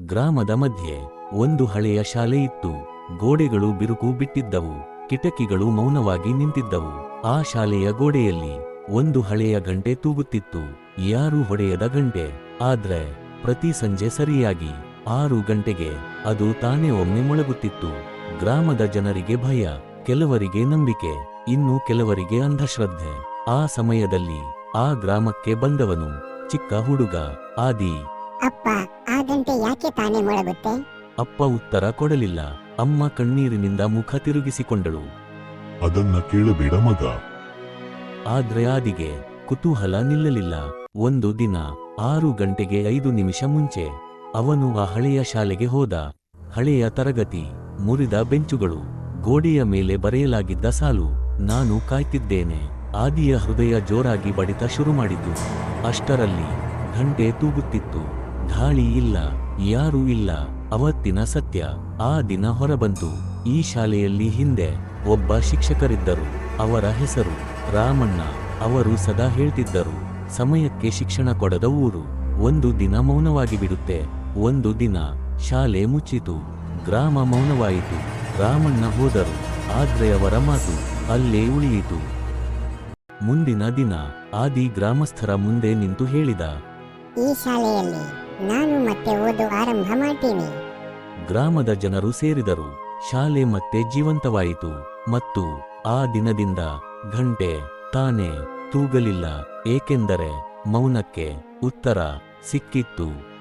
ಗ್ರಾಮದ ಮಧ್ಯೆ ಒಂದು ಹಳೆಯ ಶಾಲೆ ಇತ್ತು. ಗೋಡೆಗಳು ಬಿರುಕು ಬಿಟ್ಟಿದ್ದವು. ಕಿಟಕಿಗಳು ಮೌನವಾಗಿ ನಿಂತಿದ್ದವು. ಆ ಶಾಲೆಯ ಗೋಡೆಯಲ್ಲಿ ಒಂದು ಹಳೆಯ ಗಂಟೆ ತೂಗುತ್ತಿತ್ತು. ಯಾರು ಹೊಡೆಯದ ಗಂಟೆ. ಆದ್ರೆ ಪ್ರತಿ ಸಂಜೆ ಸರಿಯಾಗಿ ಆರು ಗಂಟೆಗೆ ಅದು ತಾನೇ ಒಮ್ಮೆ ಮೊಳಗುತ್ತಿತ್ತು. ಗ್ರಾಮದ ಜನರಿಗೆ ಭಯ, ಕೆಲವರಿಗೆ ನಂಬಿಕೆ, ಇನ್ನು ಕೆಲವರಿಗೆ ಅಂಧಶ್ರದ್ಧೆ. ಆ ಸಮಯದಲ್ಲಿ ಆ ಗ್ರಾಮಕ್ಕೆ ಬಂದವನು ಚಿಕ್ಕ ಹುಡುಗ, ಆದಿ. ಅಪ್ಪ ಆ ಗಂಟೆ ಯಾಕೆ ತಾನೇ ಮೊಳಗುತ್ತೆ? ಅಪ್ಪ ಉತ್ತರ ಕೊಡಲಿಲ್ಲ. ಅಮ್ಮ ಕಣ್ಣೀರಿನಿಂದ ಮುಖ ತಿರುಗಿಸಿಕೊಂಡಳು. ಅದನ್ನ ಕೇಳಬೇಡ ಮಗ. ಆದ್ರೆ ಆದಿಗೆ ಕುತೂಹಲ ನಿಲ್ಲಲಿಲ್ಲ. ಒಂದು ದಿನ ಆರು ಗಂಟೆಗೆ ಐದು ನಿಮಿಷ ಮುಂಚೆ ಅವನು ಆ ಹಳೆಯ ಶಾಲೆಗೆ ಹೋದ. ಹಳೆಯ ತರಗತಿ ಮುರಿದ ಬೆಂಚುಗಳು ಗೋಡೆಯ ಮೇಲೆ ಬರೆಯಲಾಗಿದ್ದ ಸಾಲು ನಾನು ಕಾಯ್ತಿದ್ದೇನೆ. ಆದಿಯ ಹೃದಯ ಜೋರಾಗಿ ಬಡಿತ ಶುರು ಮಾಡಿದ್ದು ಅಷ್ಟರಲ್ಲಿ ಘಂಟೆ ತೂಗುತ್ತಿತ್ತು. ಗಾಳಿ ಇಲ್ಲ, ಯಾರೂ ಇಲ್ಲ. ಅವತ್ತಿನ ಸತ್ಯ, ಆ ದಿನ ಹೊರಬಂತು. ಈ ಶಾಲೆಯಲ್ಲಿ ಹಿಂದೆ ಒಬ್ಬ ಶಿಕ್ಷಕರಿದ್ದರು. ಅವರ ಹೆಸರು ರಾಮಣ್ಣ. ಅವರು ಸದಾ ಹೇಳ್ತಿದ್ದರು, ಸಮಯಕ್ಕೆ ಶಿಕ್ಷಣ ಕೊಡದ ಊರು. ಒಂದು ದಿನ ಮೌನವಾಗಿ ಬಿಡುತ್ತೆ. ಒಂದು ದಿನ ಶಾಲೆ ಮುಚ್ಚಿತು. ಗ್ರಾಮ ಮೌನವಾಯಿತು. ರಾಮಣ್ಣ ಹೋದರು. ಆದ್ರೆ ಅವರ ಮಾತು ಅಲ್ಲೇ ಉಳಿಯಿತು. ಮುಂದಿನ ದಿನ ಆದಿ ಗ್ರಾಮಸ್ಥರ ಮುಂದೆ ನಿಂತು ಹೇಳಿದ. ಈ ಶಾಲೆಯಲ್ಲಿ ನಾನು ಮತ್ತೆ ಓದು ಆರಂಭ ಮಾಡ್ತೀನಿ. ಗ್ರಾಮದ ಜನರು ಸೇರಿದರು. ಶಾಲೆ ಮತ್ತೆ ಜೀವಂತವಾಯಿತು. ಮತ್ತು ಆ ದಿನದಿಂದ ಘಂಟೆ ತಾನೇ ತೂಗಲಿಲ್ಲ. ಏಕೆಂದರೆ ಮೌನಕ್ಕೆ ಉತ್ತರ ಸಿಕ್ಕಿತ್ತು.